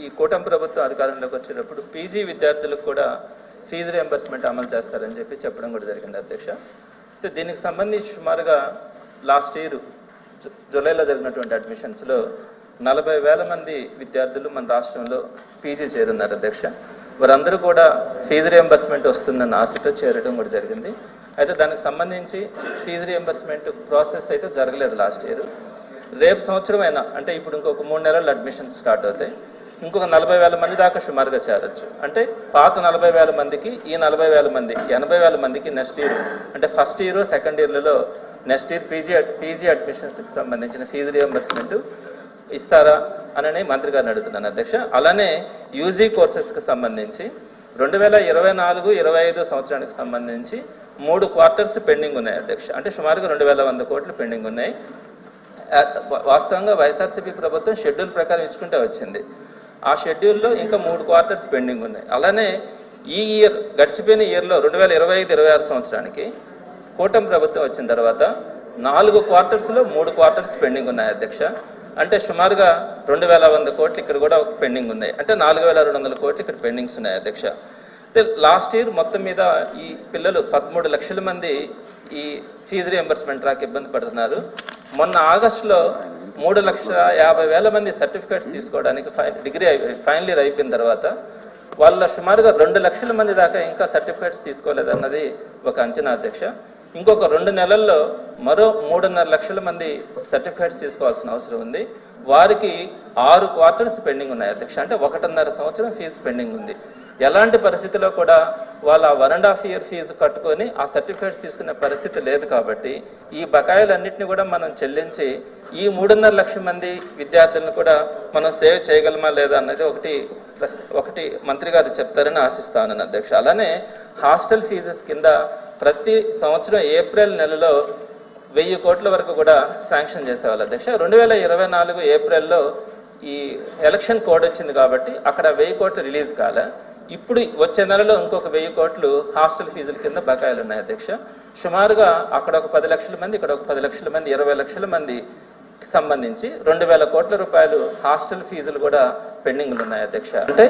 ఈ కూటమి ప్రభుత్వం అధికారంలోకి వచ్చేటప్పుడు పీజీ విద్యార్థులకు కూడా ఫీజు రియంబర్స్మెంట్ అమలు చేస్తారని చెప్పి చెప్పడం కూడా జరిగింది అధ్యక్ష. అయితే దీనికి సంబంధించి సుమారుగా లాస్ట్ ఇయర్ జు- జూలైలో జరిగినటువంటి అడ్మిషన్స్లో నలభై వేల మంది విద్యార్థులు మన రాష్ట్రంలో పీజీ చేరున్నారు అధ్యక్ష. వారందరూ కూడా ఫీజు రియంబర్స్మెంట్ వస్తుందన్న ఆశతో చేరడం కూడా జరిగింది. అయితే దానికి సంబంధించి ఫీజు రియంబర్స్మెంట్ ప్రాసెస్ అయితే జరగలేదు లాస్ట్ ఇయర్ రేపు సంవత్సరం అయినా అంటే ఇప్పుడు ఇంకొక మూడు నెలల్లో అడ్మిషన్స్ స్టార్ట్ అవుతాయి. ఇంకొక నలభై వేల మంది దాకా సుమారుగా చేరొచ్చు అంటే పాత నలభై వేల మందికి ఈ నలభై వేల మంది ఎనభై వేల మందికి నెక్స్ట్ ఇయర్. అంటే ఫస్ట్ ఇయర్ సెకండ్ ఇయర్లలో నెక్స్ట్ ఇయర్ పీజీ పీజీ అడ్మిషన్స్కి సంబంధించిన ఫీజు రియంబర్స్మెంట్ ఇస్తారా అనని మంత్రి గారిని అడుగుతున్నాను అధ్యక్ష. అలానే యూజీ కోర్సెస్కి సంబంధించి రెండు వేల ఇరవై నాలుగు ఇరవై ఐదు సంవత్సరానికి సంబంధించి మూడు క్వార్టర్స్ పెండింగ్ ఉన్నాయి అధ్యక్ష. అంటే సుమారుగా రెండు వేల వంద కోట్లు పెండింగ్ ఉన్నాయి. వాస్తవంగా వైఎస్ఆర్సీపీ ప్రభుత్వం షెడ్యూల్ ప్రకారం ఇచ్చుకుంటే వచ్చింది. ఆ షెడ్యూల్లో ఇంకా మూడు క్వార్టర్స్ పెండింగ్ ఉన్నాయి. అలానే ఈ ఇయర్ గడిచిపోయిన ఇయర్లో రెండు వేల ఇరవై ఐదు ఇరవై ఆరు సంవత్సరానికి కూటమి ప్రభుత్వం వచ్చిన తర్వాత నాలుగు క్వార్టర్స్లో మూడు క్వార్టర్స్ పెండింగ్ ఉన్నాయి అధ్యక్ష. అంటే సుమారుగా రెండు వేల వంద కోట్లు ఇక్కడ కూడా ఒక పెండింగ్ ఉన్నాయి. అంటే నాలుగు వేల రెండు వందల కోట్లు ఇక్కడ పెండింగ్స్ ఉన్నాయి అధ్యక్ష. అంటే లాస్ట్ ఇయర్ మొత్తం మీద ఈ పిల్లలు పదమూడు లక్షల మంది ఈ ఫీజు రియంబర్స్మెంట్ రాక ఇబ్బంది పడుతున్నారు. మొన్న ఆగస్టులో మూడు లక్షల యాభై వేల మంది సర్టిఫికేట్స్ తీసుకోవడానికి డిగ్రీ ఫైనల్ ఇయర్ అయిపోయిన తర్వాత వాళ్ళ సుమారుగా రెండు లక్షల మంది దాకా ఇంకా సర్టిఫికేట్స్ తీసుకోలేదన్నది ఒక అంచనా అధ్యక్ష. ఇంకొక రెండు నెలల్లో మరో మూడున్నర లక్షల మంది సర్టిఫికేట్స్ తీసుకోవాల్సిన అవసరం ఉంది. వారికి ఆరు క్వార్టర్స్ పెండింగ్ ఉన్నాయి అధ్యక్ష. అంటే ఒకటిన్నర సంవత్సరం ఫీజు పెండింగ్ ఉంది. ఎలాంటి పరిస్థితిలో కూడా వాళ్ళ one and half year fees కట్టుకొని ఆ సర్టిఫికేట్స్ తీసుకునే పరిస్థితి లేదు కాబట్టి ఈ బకాయిలన్నింటినీ కూడా మనం చెల్లించి ఈ మూడున్నర లక్షల మంది విద్యార్థులను కూడా మనం సేవ్ చేయగలమా లేదా అన్నది ఒకటి ఒకటి మంత్రి గారు చెప్తారని ఆశిస్తాను అధ్యక్ష. అలానే హాస్టల్ ఫీజెస్ కింద ప్రతి సంవత్సరం ఏప్రిల్ నెలలో వెయ్యి కోట్ల వరకు కూడా శాంక్షన్ చేసేవాళ్ళు అధ్యక్ష. రెండు వేల ఇరవై నాలుగు ఏప్రిల్లో ఈ ఎలక్షన్ కోడ్ వచ్చింది కాబట్టి అక్కడ వెయ్యి కోట్లు రిలీజ్ కాలే. ఇప్పుడు వచ్చే నెలలో ఇంకొక వెయ్యి కోట్లు హాస్టల్ ఫీజుల కింద బకాయిలు ఉన్నాయి అధ్యక్ష. సుమారుగా అక్కడ ఒక పది లక్షల మంది ఇక్కడ ఒక పది లక్షల మంది ఇరవై లక్షల మంది సంబంధించి రెండు వేల కోట్ల రూపాయలు హాస్టల్ ఫీజులు కూడా పెండింగ్లు ఉన్నాయి అధ్యక్ష. అంటే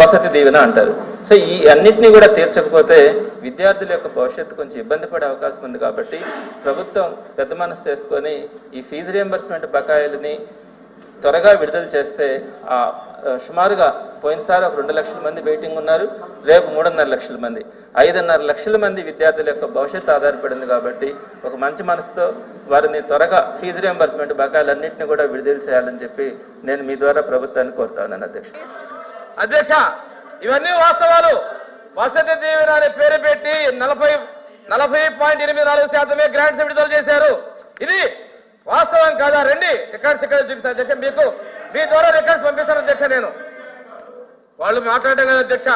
వసతి దీవెన అంటారు. సో ఈ అన్నిటినీ కూడా తీర్చకపోతే విద్యార్థుల యొక్క భవిష్యత్తు కొంచెం ఇబ్బంది పడే అవకాశం ఉంది కాబట్టి ప్రభుత్వం పెద్ద మనసు చేసుకొని ఈ ఫీజు రియంబర్స్మెంట్ బకాయిలని త్వరగా విడుదల చేస్తే ఆ, సుమారుగా పోయినసారి ఒక రెండు లక్షల మంది వెయిటింగ్ ఉన్నారు. రేపు మూడున్నర లక్షల మంది. ఐదున్నర లక్షల మంది విద్యార్థుల యొక్క భవిష్యత్తు ఆధారపడింది కాబట్టి ఒక మంచి మనసుతో వారిని త్వరగా ఫీజు రియంబర్స్మెంట్ బకాయిలన్నింటినీ కూడా విడుదల చేయాలని చెప్పి నేను మీ ద్వారా ప్రభుత్వాన్ని కోరుతాను అధ్యక్ష. అధ్యక్ష ఇవన్నీ వాస్తవాలు. వసతి దీవెన అనే పేరు పెట్టి నలభై నలభై పాయింట్ ఎనిమిది నాలుగు శాతమే గ్రాంట్స్ విడుదల చేశారు. ఇది వాస్తవం కాదా? రండి రికార్డ్స్ ఇక్కడ చూపిస్తాను అధ్యక్ష మీకు మీ ద్వారా రికార్డ్స్ పంపిస్తాను అధ్యక్ష నేను. వాళ్ళు మాట్లాడడం కదా అధ్యక్ష.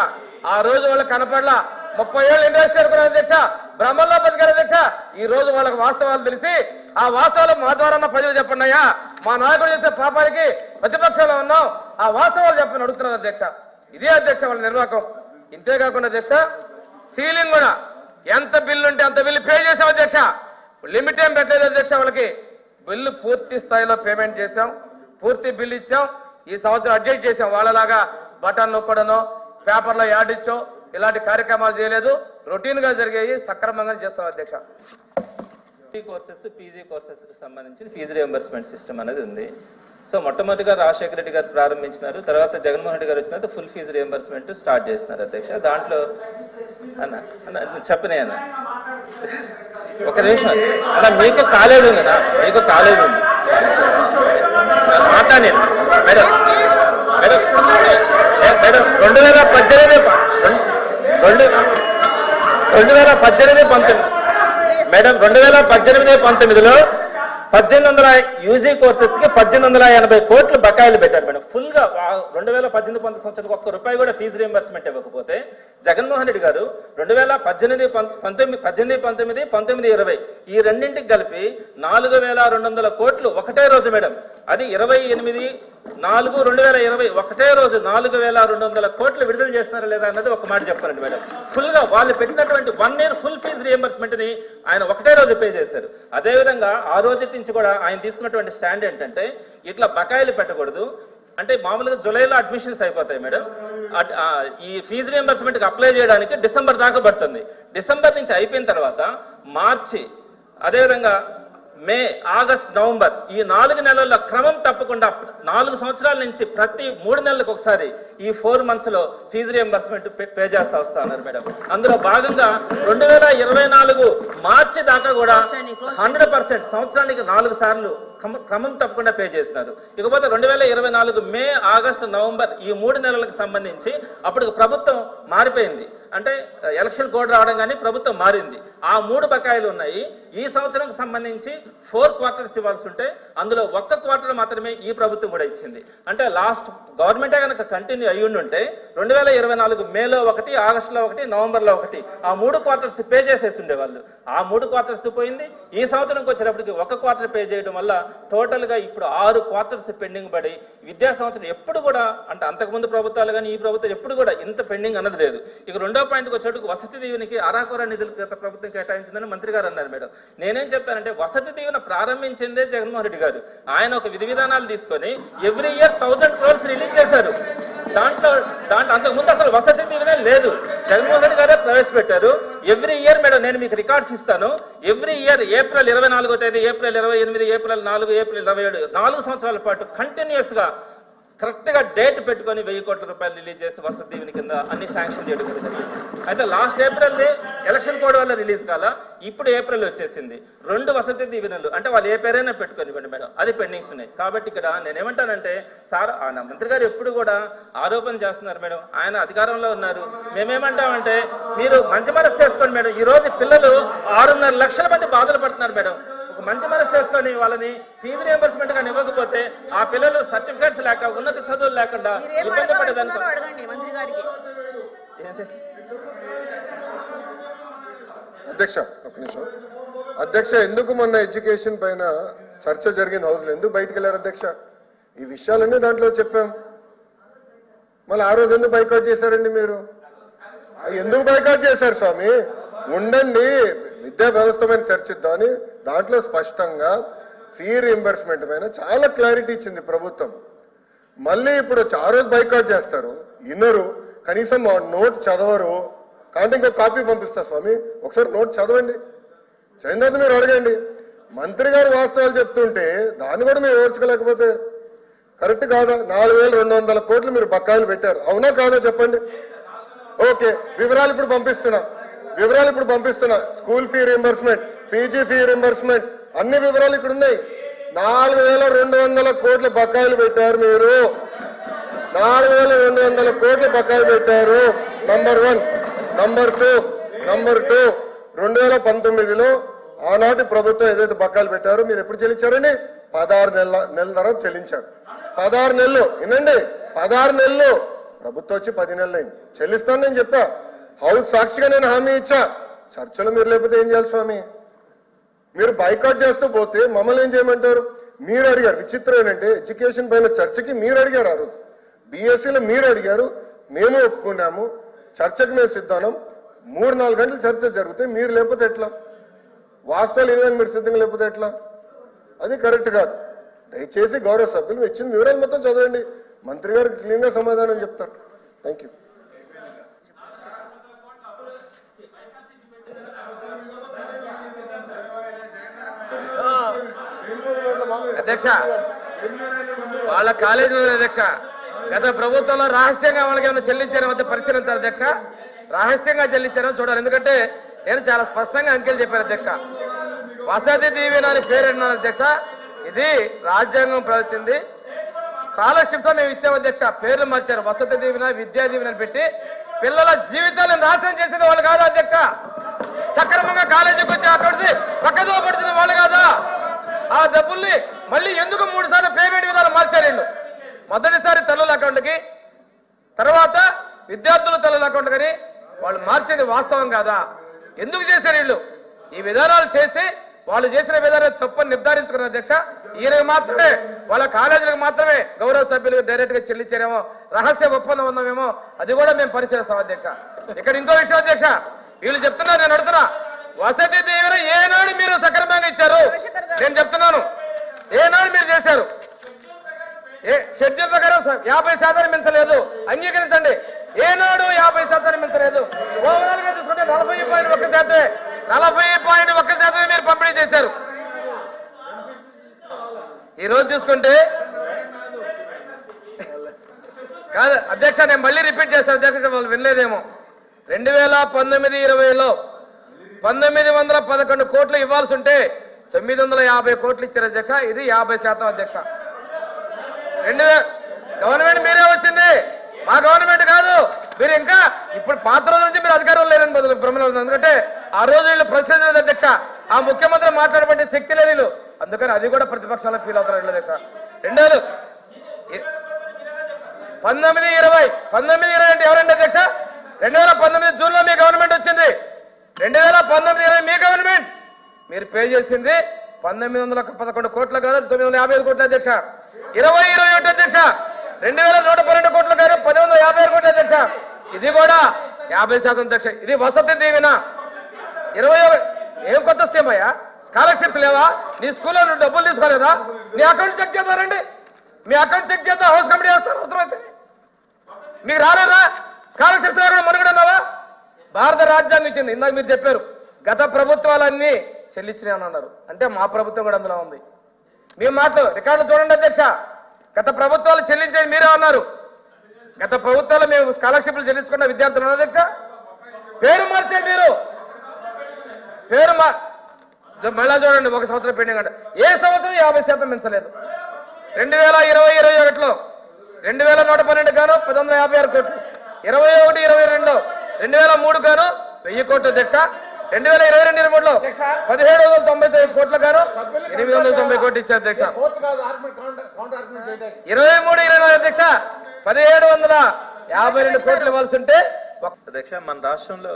ఆ రోజు వాళ్ళకి కనపడలా ముప్పై ఏళ్ళు ఇండస్ట్రీ అనుకున్నారు అధ్యక్ష. బ్రహ్మల్లో బతికారు అధ్యక్ష. ఈ రోజు వాళ్ళకి వాస్తవాలు తెలిసి ఆ వాస్తవాలు మా ద్వారా ప్రజలు చెప్పండి అయ్యా. మా నాయకుడు చేసే పాపానికి ప్రతిపక్షంలో ఉన్నాం. ఆ వాస్తవాలు చెప్పని అడుగుతున్నారు అధ్యక్ష. ఇదే అధ్యక్ష వాళ్ళ నిర్వాహకం. ఇంతేకాకుండా అధ్యక్ష సీలింగ్ కూడా ఎంత బిల్లు ఉంటే అంత బిల్లు పే చేసాం అధ్యక్ష. లిమిట్ ఏం పెట్టలేదు అధ్యక్ష వాళ్ళకి. బిల్లు పూర్తి స్థాయిలో పేమెంట్ చేశాం. పూర్తి బిల్ ఇచ్చాం. ఈ సంవత్సరం అడ్జస్ట్ చేసాం. వాళ్ళలాగా బటన్ నొక్కడనో పేపర్లో యాడ్ ఇచ్చో ఇలాంటి కార్యక్రమాలు చేయలేదు. రొటీన్గా జరిగాయి సక్రమంగా చేస్తాం అధ్యక్ష పీజీ కోర్సెస్ పీజీ కోర్సెస్కి సంబంధించిన ఫీజు రియంబర్స్మెంట్ సిస్టమ్ అనేది ఉంది. సో మొట్టమొదటిగా రాజశేఖర రెడ్డి గారు ప్రారంభించినారు. తర్వాత జగన్మోహన్ రెడ్డి గారు వచ్చిన తర్వాత ఫుల్ ఫీజు రియంబర్స్మెంట్ స్టార్ట్ చేస్తున్నారు అధ్యక్ష. దాంట్లో అన్న అన్న చెప్పనే అన్న. ఒక నిమిషం. అన్న మీకు కాలేజ్ ఉంది మీకు కాలేజ్ ఉంది మాట్లాడి మేడం మేడం మేడం రెండు వేల పద్దెనిమిది రెండు రెండు వేల పద్దెనిమిది పంతొమ్మిది మేడం రెండు వేల పద్దెనిమిది పంతొమ్మిదిలో పద్దెనిమిది వందల యూజీ కోర్సెస్కి పద్దెనిమిది వందల ఎనభై కోట్లు బకాయిలు పెట్టారు మేడం. ఫుల్గా రెండు వేల పద్దెనిమిది పంతొమ్మిది సంవత్సరానికి ఒక్క రూపాయి కూడా ఫీజు రియంబర్స్మెంట్ ఇవ్వకపోతే జగన్మోహన్ రెడ్డి గారు రెండు వేల పద్దెనిమిది పం- పంతొమ్మిది పద్దెనిమిది పంతొమ్మిది పంతొమ్మిది ఇరవై ఈ రెండింటికి కలిపి నాలుగు వేల రెండు వందల కోట్లు ఒకటే రోజు మేడం. అది ఇరవై ఎనిమిది నాలుగు రెండు వేల ఇరవై ఒకటే రోజు నాలుగు వేల రెండు వందల కోట్లు విడుదల చేస్తున్నారా లేదా అన్నది ఒక మాట చెప్పారండి మేడం. ఫుల్గా వాళ్ళు పెట్టినటువంటి వన్ ఇయర్ ఫుల్ ఫీజు రియంబర్స్మెంట్ని ఆయన ఒకటే రోజు పే చేశారు. అదేవిధంగా ఆ రోజు నుంచి కూడా ఆయన తీసుకున్నటువంటి స్టాండ్ ఏంటంటే ఇట్లా బకాయిలు పెట్టకూడదు అంటే మామూలుగా జూలైలో అడ్మిషన్స్ అయిపోతాయి మేడం. ఈ ఫీజు రియంబర్స్మెంట్కి అప్లై చేయడానికి డిసెంబర్ దాకా పడుతుంది. డిసెంబర్ నుంచి అయిపోయిన తర్వాత మార్చి అదేవిధంగా మే ఆగస్ట్ నవంబర్ ఈ నాలుగు నెలల్లో క్రమం తప్పకుండా నాలుగు సంవత్సరాల నుంచి ప్రతి మూడు నెలలకు ఒకసారి ఈ ఫోర్ మంత్స్లో ఫీజు రియంబర్స్మెంట్ పే చేస్తా వస్తా ఉన్నారు మేడం. అందులో భాగంగా రెండు వేల ఇరవై నాలుగు మార్చి దాకా కూడా హండ్రెడ్ పర్సెంట్ సంవత్సరానికి నాలుగు సార్లు క్రమం తప్పకుండా పే చేసినారు ఇకపోతే రెండు వేల ఇరవై నాలుగు మే ఆగస్టు నవంబర్ ఈ మూడు నెలలకు సంబంధించి అప్పుడు ప్రభుత్వం మారిపోయింది. అంటే ఎలక్షన్ కోడ్ రావడం కానీ ప్రభుత్వం మారింది. ఆ మూడు బకాయిలు ఉన్నాయి. ఈ సంవత్సరంకి సంబంధించి ఫోర్ క్వార్టర్స్ ఇవ్వాల్సి ఉంటే అందులో ఒక్క క్వార్టర్ మాత్రమే ఈ ప్రభుత్వం కూడా ఇచ్చింది. అంటే లాస్ట్ గవర్నమెంటే కనుక కంటిన్యూ అయ్యి ఉంటే రెండు వేల ఇరవై నాలుగు మేలో ఒకటి ఆగస్టులో ఒకటి నవంబర్లో ఒకటి ఆ మూడు క్వార్టర్స్ పే చేసేసి ఉండేవాళ్ళు. ఆ మూడు క్వార్టర్స్ పోయింది. ఈ సంవత్సరంకి వచ్చేటప్పటికి ఒక క్వార్టర్ పే చేయడం వల్ల టోటల్గా ఇప్పుడు ఆరు క్వార్టర్స్ పెండింగ్ పడి విద్యా సంవత్సరం ఎప్పుడు కూడా అంటే అంతకుముందు ప్రభుత్వాలు కానీ ఈ ప్రభుత్వం ఎప్పుడు కూడా ఇంత పెండింగ్ అన్నది లేదు. ఇక రెండో పాయింట్కి వచ్చేటకు వసతి దీవెనికి అరాకొర నిధులు గత ప్రభుత్వం కేటాయించిందని మంత్రి గారు అన్నారు మేడం. నేనేం చెప్తానంటే వసతి దీవెన ప్రారంభించిందే జగన్మోహన్ రెడ్డి గారు. ఆయన ఒక విధి విధానాలు తీసుకొని every year thousand crores release చేశారు. దాంట్లో దాంట్లో అంతకు ముందు అసలు వసతి దీవెనే లేదు. జగన్మోహన్ రెడ్డి గారే ప్రవేశపెట్టారు. ఎవ్రీ ఇయర్ మేడం నేను మీకు రికార్డ్స్ ఇస్తాను. ఎవ్రీ ఇయర్ ఏప్రిల్ ఇరవై నాలుగో తేదీ ఏప్రిల్ ఇరవై ఎనిమిది ఏప్రిల్ నాలుగు ఏప్రిల్ ఇరవై ఏడు నాలుగు సంవత్సరాల పాటు కంటిన్యూస్గా కరెక్ట్గా డేట్ పెట్టుకొని వెయ్యి కోట్ల రూపాయలు రిలీజ్ చేసి వసతి దీవెని కింద అన్ని శాంక్షన్ చేయడం జరిగింది. అయితే లాస్ట్ ఏప్రిల్ ఎలక్షన్ కోడ్ వల్ల రిలీజ్ కాల ఇప్పుడు ఏప్రిల్ వచ్చేసింది. రెండు వసతి దీవెనలు అంటే వాళ్ళు ఏ పేరైనా పెట్టుకొని మేడం. అది పెండింగ్స్ ఉన్నాయి. కాబట్టి ఇక్కడ నేనేమంటానంటే సార్ ఆయన మంత్రి గారు ఎప్పుడు కూడా ఆరోపణ చేస్తున్నారు మేడం. ఆయన అధికారంలో ఉన్నారు. మేమేమంటామంటే మీరు మంచి మనసు చేసుకోండి మేడం. ఈ రోజు పిల్లలు ఆరున్నర లక్షల మంది బాధలు పడుతున్నారు మేడం. ఒక మంచి మనసు చేసుకొని వాళ్ళని ఫీజు రియంబర్స్మెంట్గా ఇవ్వకపోతే ఆ పిల్లలు సర్టిఫికేట్స్ లేక ఉన్నత చదువులు లేకుండా ఇబ్బంది పడేదానికి? అధ్యక్ష ఒక నిమిషం. అధ్యక్ష ఎందుకు మొన్న ఎడ్యుకేషన్ పైన చర్చ జరిగిన హౌస్లో ఎందుకు బయటికి వెళ్ళారు అధ్యక్ష? ఈ విషయాలన్నీ దాంట్లో చెప్పాం. మళ్ళీ ఆ రోజు ఎందుకు బైకౌట్ చేశారండి మీరు? ఎందుకు బైకౌట్ చేశారు స్వామి? ఉండండి. విద్యా వ్యవస్థ పైన చర్చిద్దామని దాంట్లో స్పష్టంగా ఫీ రీఎంబర్స్మెంట్ పైన చాలా క్లారిటీ ఇచ్చింది ప్రభుత్వం. మళ్ళీ ఇప్పుడు ఆ రోజు బైకాట్ చేస్తారు. ఇన్నరు. కనీసం మా నోట్ చదవరు. కాబట్టి ఇంకో కాపీ పంపిస్తా స్వామి. ఒకసారి నోట్ చదవండి. చదివిన తర్వాత మీరు అడగండి. మంత్రి గారు వాస్తవాలు చెప్తుంటే దాన్ని కూడా మీరు ఓర్చుకోలేకపోతే కరెక్ట్ కాదా? నాలుగు వేల రెండు వందల కోట్లు మీరు బకాయిలు పెట్టారు. అవునా కాదా? చెప్పండి. ఓకే. వివరాలు ఇప్పుడు పంపిస్తున్నా. వివరాలు ఇప్పుడు పంపిస్తున్నా. School fee reimbursement PG fee reimbursement అన్ని వివరాలు ఇక్కడ ఉన్నాయి. నాలుగు వేల రెండు వందల కోట్ల బకాయిలు పెట్టారు మీరు. నాలుగు వేల రెండు వందల కోట్ల బకాయిలు పెట్టారు. Number one number two number two రెండు వేల పంతొమ్మిదిలో ఆనాటి ప్రభుత్వం ఏదైతే బకాయిలు పెట్టారో మీరు ఎప్పుడు చెల్లించారండి? పదహారు నెలల నెల తర్వాత చెల్లించారు. పదహారు నెలలు వినండి. పదహారు నెలలు. ప్రభుత్వం వచ్చి పది నెలలు అయింది. చెల్లిస్తాను నేను చెప్పా హౌస్ సాక్షిగా నేను హామీ ఇచ్చా. చర్చలు మీరు లేకపోతే ఏం చేయాలి స్వామి? మీరు బైకాట్ చేస్తూ పోతే మమ్మల్ని ఏం చేయమంటారు? మీరు అడిగారు. విచిత్రం ఏంటంటే ఎడ్యుకేషన్ పైన చర్చకి మీరు అడిగారు ఆ రోజు. బీఎస్సీలో మీరు అడిగారు. మేము ఒప్పుకున్నాము. చర్చకు మేము సిద్ధానం మూడు నాలుగు గంటలు చర్చ జరిగితే మీరు లేకపోతే ఎట్లా? వాస్తవాలు ఏదైనా మీరు సిద్ధంగా లేకపోతే ఎట్లా? అది కరెక్ట్ కాదు. దయచేసి గౌరవ సభ్యులు ఇచ్చిన వివరాలు మొత్తం చదవండి. మంత్రి గారు క్లీన్గా సమాధానం చెప్తారు. థ్యాంక్ యూ అధ్యక్ష. వాళ్ళ కాలేజీ అధ్యక్ష. గత ప్రభుత్వంలో రహస్యంగా వాళ్ళకి ఏమైనా చెల్లించారో మధ్య పరిశీలించారు అధ్యక్ష? రహస్యంగా చెల్లించారని చూడాలి. ఎందుకంటే నేను చాలా స్పష్టంగా అంకెలు చెప్పాను అధ్యక్ష. వసతి దీవెన అని పేరు అన్నాను అధ్యక్ష. ఇది రాజ్యాంగం ప్రవచింది స్కాలర్షిప్తో మేము ఇచ్చాము అధ్యక్ష. పేర్లు మార్చారు. వసతి దీవెన విద్యా దీవెన అని పెట్టి పిల్లల జీవితాలను నాశనం చేసిన వాళ్ళు కాదా అధ్యక్ష? సక్రమంగా కాలేజీకి వచ్చి అక్కడ పక్కదో పడుతుంది వాళ్ళు కాదా? ఆ డబ్బుల్ని మళ్ళీ ఎందుకు మూడు సార్లు పేమెంట్ విధానం మార్చారు వీళ్ళు? మొదటిసారి తల్లుల అకౌంట్కి తర్వాత విద్యార్థుల తల్లుల అకౌంట్ కానీ వాళ్ళు మార్చింది వాస్తవం కాదా? ఎందుకు చేశారు వీళ్ళు? ఈ విధానాలు చేసి వాళ్ళు చేసిన విధానం తప్పని నిర్ధారించుకున్న అధ్యక్ష ఈయనకు మాత్రమే వాళ్ళ కాలేజీలకు మాత్రమే గౌరవ సభ్యులకు డైరెక్ట్గా చెల్లించారేమో రహస్య ఒప్పందం ఉందామేమో అది కూడా మేము పరిశీలిస్తాం అధ్యక్ష. ఇక్కడ ఇంకో విషయం అధ్యక్ష వీళ్ళు చెప్తున్నారు నేను అడుగుతున్నా వసతి దీవెన ఏనాడు మీరు సక్రమంగా ఇచ్చారు? నేను చెప్తున్నాను ఏనాడు మీరు చేశారు? ఏ షెడ్యూల్ ప్రకారం యాభై శాతాన్ని మించలేదు. అంగీకరించండి. ఏనాడు యాభై శాతాన్ని మించలేదు. ఓవరాల్గా చూసుకుంటే నలభై పాయింట్ ఒక్క శాతమే. నలభై పాయింట్ ఒక్క శాతమే మీరు పంపిణీ చేశారు. ఈ రోజు చూసుకుంటే కాదు అధ్యక్ష నేను మళ్ళీ రిపీట్ చేస్తాను అధ్యక్ష వాళ్ళు వినలేదేమో. రెండు వేల పంతొమ్మిది ఇరవైలో పంతొమ్మిది వందల పదకొండు కోట్లు ఇవ్వాల్సి ఉంటే తొమ్మిది వందల యాభై కోట్లు ఇచ్చారు అధ్యక్ష ఇది యాభై శాతం అధ్యక్ష. రెండు గవర్నమెంట్ మీరే వచ్చింది. మా గవర్నమెంట్ కాదు. మీరు ఇంకా ఇప్పుడు పాత రోజుల నుంచి మీరు అధికారంలో లేరని బదులు భ్రమలో ఉంది ఎందుకంటే ఆ రోజు వీళ్ళు ప్రశ్నించలేదు అధ్యక్ష. ఆ ముఖ్యమంత్రి మాట్లాడబట్టి శక్తి లేని వీళ్ళు. అందుకని అది కూడా ప్రతిపక్షాలు ఫీల్ అవుతారు అధ్యక్ష. రెండోది పంతొమ్మిది ఇరవై పంతొమ్మిది ఇరవై అంటే ఎవరండి అధ్యక్ష? రెండు వేల పంతొమ్మిది జూన్లో మీ గవర్నమెంట్ వచ్చింది. రెండు వేల పంతొమ్మిది ఇరవై మీ గవర్నమెంట్. మీరు పే చేసింది పంతొమ్మిది వందల పదకొండు కోట్ల కాదు తొమ్మిది వందల యాభై ఐదు కోట్ల అధ్యక్ష. ఇరవై ఇరవై ఒకటి అధ్యక్ష. రెండు వేల నూట పన్నెండు కోట్ల కాదు పది వందల యాభై ఆరు కోట్ల అధ్యక్ష. ఇది కూడా యాభై శాతం అధ్యక్ష. ఇది వసతి దీవెన. ఇరవై ఏం కొత్త స్కీమ్ అయ్యా? స్కాలర్షిప్ లేవా? నీ స్కూల్లో నువ్వు డబ్బులు తీసుకోలేదా? మీ అకౌంట్ చెక్ చేద్దారండి మీ అకౌంట్ చెక్ చేద్దాం హౌస్ కమిటీ వేస్తారు అవసరమైతే. మీకు రాలేదా? స్కాలర్షిప్ లేకుండా మనుగడ భారత రాజ్యాంగం ఇచ్చింది. ఇందాక మీరు చెప్పారు గత ప్రభుత్వాలన్నీ చెల్లించినాయి అని అన్నారు. అంటే మా ప్రభుత్వం కూడా అందులో ఉంది. మీ మాటలు రికార్డులు చూడండి అధ్యక్ష. గత ప్రభుత్వాలు చెల్లించేది మీరే అన్నారు. గత ప్రభుత్వాలు మేము స్కాలర్షిప్లు చెల్లించుకున్న విద్యార్థులు అధ్యక్ష. పేరు మార్చే మీరు. పేరు మా మళ్ళా చూడండి ఒక సంవత్సరం పెండింగ్ అంటే. ఏ సంవత్సరం యాభై శాతం పెంచలేదు. రెండు వేల ఇరవై ఇరవై ఒకటిలో రెండు వేల నూట పన్నెండు గాను పది వందల యాభై ఆరు కోట్లు. ఇరవై ఒకటి ఇరవై రెండు. రెండు వేల మూడు గాను వెయ్యి కోట్లు అధ్యక్ష. రెండు వేల ఇరవై రెండు ఇరవై మూడులో పదిహేడు వందల తొంభై తొమ్మిది కోట్ల గాను ఎనిమిది వందల తొంభై కోట్లు ఇచ్చారు అధ్యక్ష. ఇరవై మూడు ఇరవై నాలుగు అధ్యక్ష. పదిహేడు వందల యాభై రెండు కోట్లు ఇవ్వాల్సి ఉంటే ఒక- అధ్యక్ష మన రాష్ట్రంలో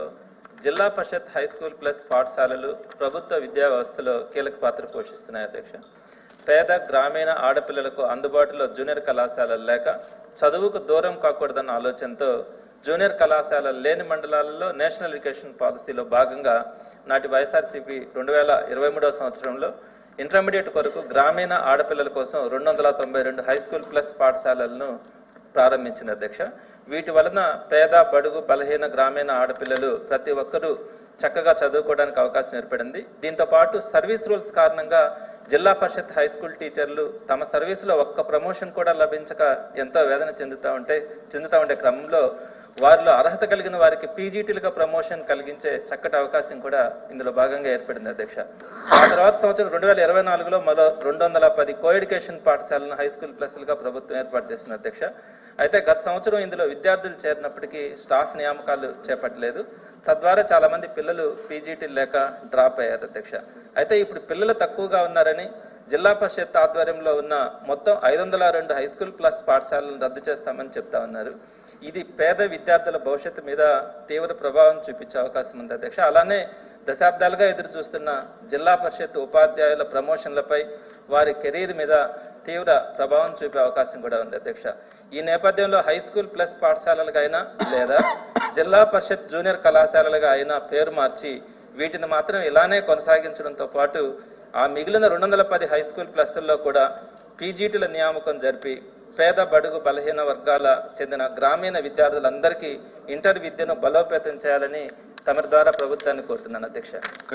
జిల్లా పరిషత్ హై స్కూల్ ప్లస్ పాఠశాలలు ప్రభుత్వ విద్యా వ్యవస్థలో కీలక పాత్ర పోషిస్తున్నాయి అధ్యక్ష. పేద గ్రామీణ ఆడపిల్లలకు అందుబాటులో జూనియర్ కళాశాలలు లేక చదువుకు దూరం కాకూడదన్న ఆలోచనతో జూనియర్ కళాశాలలు లేని మండలాలలో నేషనల్ ఎడ్యుకేషన్ పాలసీలో భాగంగా నాటి వైఎస్ఆర్సీపీ రెండు వేల ఇరవై మూడవ సంవత్సరంలో ఇంటర్మీడియట్ కొరకు గ్రామీణ ఆడపిల్లల కోసం రెండు వందల తొంభై రెండు హై స్కూల్ ప్లస్ పాఠశాలలను ప్రారంభించింది అధ్యక్ష. వీటి వలన పేద బడుగు బలహీన గ్రామీణ ఆడపిల్లలు ప్రతి ఒక్కరూ చక్కగా చదువుకోవడానికి అవకాశం ఏర్పడింది. దీంతో పాటు సర్వీస్ రూల్స్ కారణంగా జిల్లా పరిషత్ హై స్కూల్ టీచర్లు తమ సర్వీసులో ఒక్క ప్రమోషన్ కూడా లభించక ఎంతో వేదన చెందుతూ ఉంటే చెందుతూ ఉండే క్రమంలో వారిలో అర్హత కలిగిన వారికి పీజీటీలుగా ప్రమోషన్ కలిగించే చక్కటి అవకాశం కూడా ఇందులో భాగంగా ఏర్పడింది అధ్యక్ష. ఆ తర్వాత సంవత్సరం రెండు వేల ఇరవై నాలుగులో మరో రెండు వందల పది కో ఎడ్యుకేషన్ పాఠశాలను హై స్కూల్ ప్లస్లుగా ప్రభుత్వం ఏర్పాటు చేసింది అధ్యక్ష. అయితే గత సంవత్సరం ఇందులో విద్యార్థులు చేరినప్పటికీ స్టాఫ్ నియామకాలు చేపట్టలేదు. తద్వారా చాలా మంది పిల్లలు పీజీటీ లేక డ్రాప్ అయ్యారు అధ్యక్ష. అయితే ఇప్పుడు పిల్లలు తక్కువగా ఉన్నారని జిల్లా పరిషత్ ఆధ్వర్యంలో ఉన్న మొత్తం ఐదు వందల రెండు హై స్కూల్ ప్లస్ పాఠశాలను రద్దు చేస్తామని చెప్తా ఉన్నారు. ఇది పేద విద్యార్థుల భవిష్యత్తు మీద తీవ్ర ప్రభావం చూపించే అవకాశం ఉంది అధ్యక్ష. అలానే దశాబ్దాలుగా ఎదురు చూస్తున్న జిల్లా పరిషత్ ఉపాధ్యాయుల ప్రమోషన్లపై వారి కెరీర్ మీద తీవ్ర ప్రభావం చూపే అవకాశం కూడా ఉంది అధ్యక్ష. ఈ నేపథ్యంలో హై స్కూల్ ప్లస్ పాఠశాలలుగా అయినా లేదా జిల్లా పరిషత్ జూనియర్ కళాశాలలుగా అయినా పేరు మార్చి వీటిని మాత్రం ఇలానే కొనసాగించడంతో పాటు ఆ మిగిలిన రెండు వందల పది హై స్కూల్ ప్లస్ల్లో కూడా పీజీటీల నియామకం జరిపి పేద బడుగు బలహీన వర్గాల చెందిన గ్రామీణ విద్యార్థులందరికీ ఇంటర్ విద్యను బలోపేతం చేయాలని తమ ద్వారా ప్రభుత్వాన్ని కోరుతున్నాను అధ్యక్ష.